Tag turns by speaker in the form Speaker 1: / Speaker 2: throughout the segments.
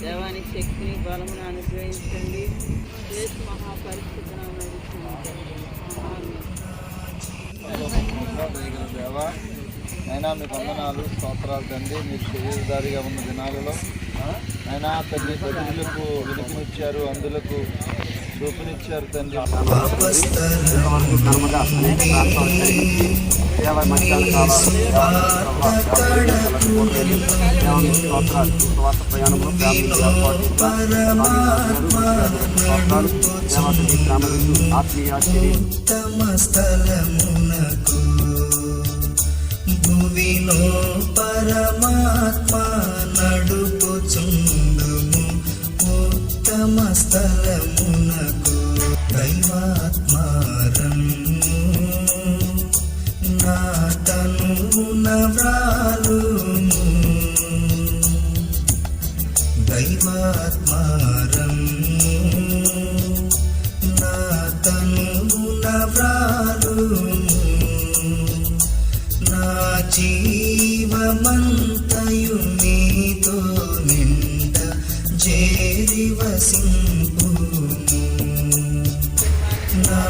Speaker 1: దేవాని శక్తిని
Speaker 2: దేవా అయినా మీకు వందనాలు స్తోత్రాలు తండ్రి మీరు శరీరదారిగా ఉన్న దినాలలో అయినా తల్లి ప్రజలకు వెలుగునిచ్చారు అందులకు చూపునిచ్చారు తండ్రి
Speaker 3: ఇంతవరకు కర్మగా అనేక ప్రాంతాలు
Speaker 4: స్థలమునకు దైవాత్మారము. నా తనువున వ్రాలుము దైవాత్మారము. నా తనువున వ్రాలుము నా జీవమంతయు వివసింపు నా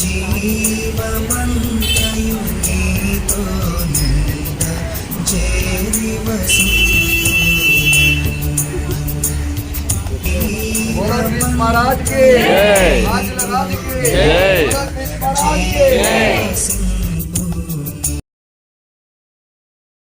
Speaker 4: జీవమంతయు నీతో నింద చేరి మహారాజ్కి